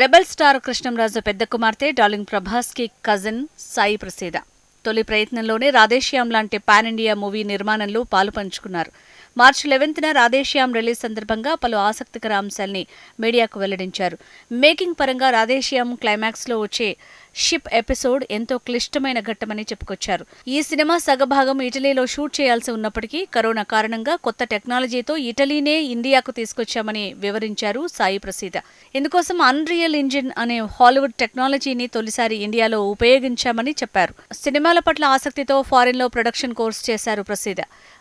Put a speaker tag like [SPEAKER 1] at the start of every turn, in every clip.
[SPEAKER 1] Rebel star Krishnamraju పెద్ద కుమార్తె darling ప్రభాస్కి cousin Sai ప్రసీద. తొలి ప్రయత్నంలోనే రాధేశ్యామ్ లాంటి పాన్ ఇండియా మూవీ నిర్మాణంలో పాలు పంచుకున్నారు. మార్చి లెవెన్త్న రాధేశ్యామ్ రిలీజ్ సందర్భంగా పలు ఆసక్తికర అంశాల్ని మీడియాకు వెల్లడించారు. మేకింగ్ పరంగా రాధేశ్యామ్ క్లైమాక్స్లో వచ్చే షిప్ ఎపిసోడ్ ఎంతో క్లిష్టమైన ఘట్టమని చెప్పుకొచ్చారు. ఈ సినిమా సగభాగం ఇటలీలో షూట్ చేయాల్సి ఉన్నప్పటికీ కరోనా కారణంగా కొత్త టెక్నాలజీతో ఇటలీనే ఇండియాకు తీసుకొచ్చామని వివరించారు సాయి ప్రసీద. ఇందుకోసం అన్రియల్ ఇంజిన్ అనే హాలీవుడ్ టెక్నాలజీని తొలిసారి ఇండియాలో ఉపయోగించామని చెప్పారు. సినిమా సినిమాల పట్ల ఆసక్తితో ఫారిన్లో ప్రొడక్షన్ కోర్స్ చేశారు ప్రసీద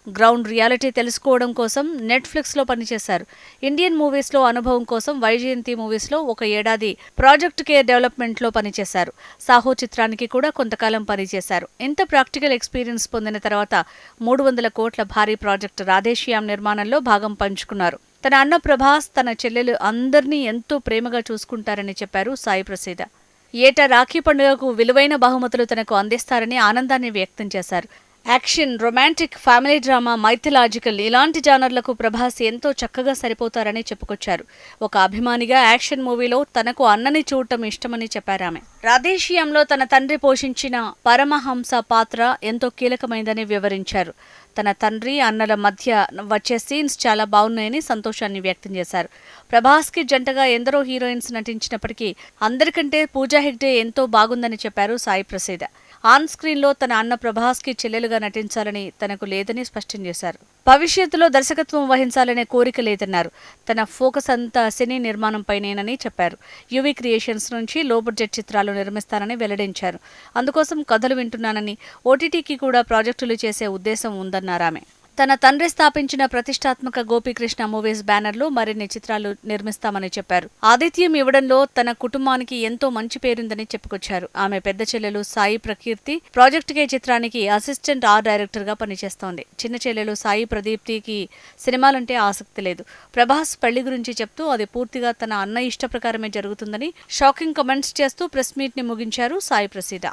[SPEAKER 1] గ్రౌండ్ రియాలిటీ తెలుసుకోవడం కోసం నెట్ఫ్లిక్స్లో పనిచేశారు. ఇండియన్ మూవీస్లో అనుభవం కోసం వైజయంతి మూవీస్లో ఒక ఏడాది ప్రాజెక్ట్ కేర్ డెవలప్మెంట్లో పనిచేశారు. సాహో చిత్రానికి కూడా కొంతకాలం పనిచేశారు. ఇంత ప్రాక్టికల్ ఎక్స్పీరియన్స్ పొందిన తర్వాత మూడు వందల కోట్ల భారీ ప్రాజెక్ట్ రాధేశ్యామ్ నిర్మాణంలో భాగం పంచుకున్నారు. తన అన్న ప్రభాస్ తన చెల్లెలు అందరినీ ఎంతో ప్రేమగా చూసుకుంటారని చెప్పారు సాయి ప్రసీద ఏటా రాఖీ పండుగకు విలువైన బహుమతులు తనకు అందిస్తారని ఆనందాన్ని వ్యక్తం చేశారు. Action romantic family drama mythological ఇలాంటి జానర్లకు ప్రభాస్ ఎంతో చక్కగా సరిపోతారని చెప్పుకొచ్చారు. ఒక అభిమానిగా యాక్షన్ మూవీలో తనకు అన్నని చూడటం ఇష్టమని చెప్పారు ఆమె రాధేశీయంలో తన తండ్రి పోషించిన పరమహంస పాత్ర ఎంతో కీలకమైందని వివరించారు. తన తండ్రి అన్నల మధ్య వచ్చే సీన్స్ చాలా బాగున్నాయని సంతోషాన్ని వ్యక్తం చేశారు. ప్రభాస్కి జంటగా ఎందరో హీరోయిన్స్ నటించినప్పటికీ అందరికంటే పూజా హెగ్డే ఎంతో బాగుందని చెప్పారు సాయి ప్రసీద. ఆన్ స్క్రీన్లో తన అన్న ప్రభాస్కి చెల్లెలుగా నటించాలని తనకు లేదని స్పష్టం చేశారు. భవిష్యత్తులో దర్శకత్వం వహించాలనే కోరిక లేదన్నారు. తన ఫోకస్ అంతా సినీ నిర్మాణంపైనేనని చెప్పారు. యువి క్రియేషన్స్ నుంచి లో బడ్జెట్ చిత్రాలు నిర్మిస్తానని వెల్లడించారు. అందుకోసం కథలు వింటున్నానని ఓటీటీకి కూడా ప్రాజెక్టులు చేసే ఉద్దేశం ఉందన్నారామె తన తండ్రి స్థాపించిన ప్రతిష్టాత్మక గోపీకృష్ణ మూవీస్ బ్యానర్లో మరిన్ని చిత్రాలు నిర్మిస్తామని చెప్పారు. ఆతిథ్యం ఇవ్వడంలో తన కుటుంబానికి ఎంతో మంచి పేరుందని చెప్పుకొచ్చారు. ఆమె పెద్ద చెల్లెలు సాయి ప్రకీర్తి ప్రాజెక్ట్ కే చిత్రానికి అసిస్టెంట్ ఆర్ డైరెక్టర్గా పనిచేస్తోంది. చిన్న చెల్లెలు సాయి ప్రదీప్తికి సినిమాలంటే ఆసక్తి లేదు. ప్రభాస్ పెళ్ళి గురించి చెప్తూ అది పూర్తిగా తన అన్న ఇష్ట ప్రకారమే జరుగుతుందని షాకింగ్ కమెంట్స్ చేస్తూ ప్రెస్ మీట్ని ముగించారు సాయి ప్రసీద.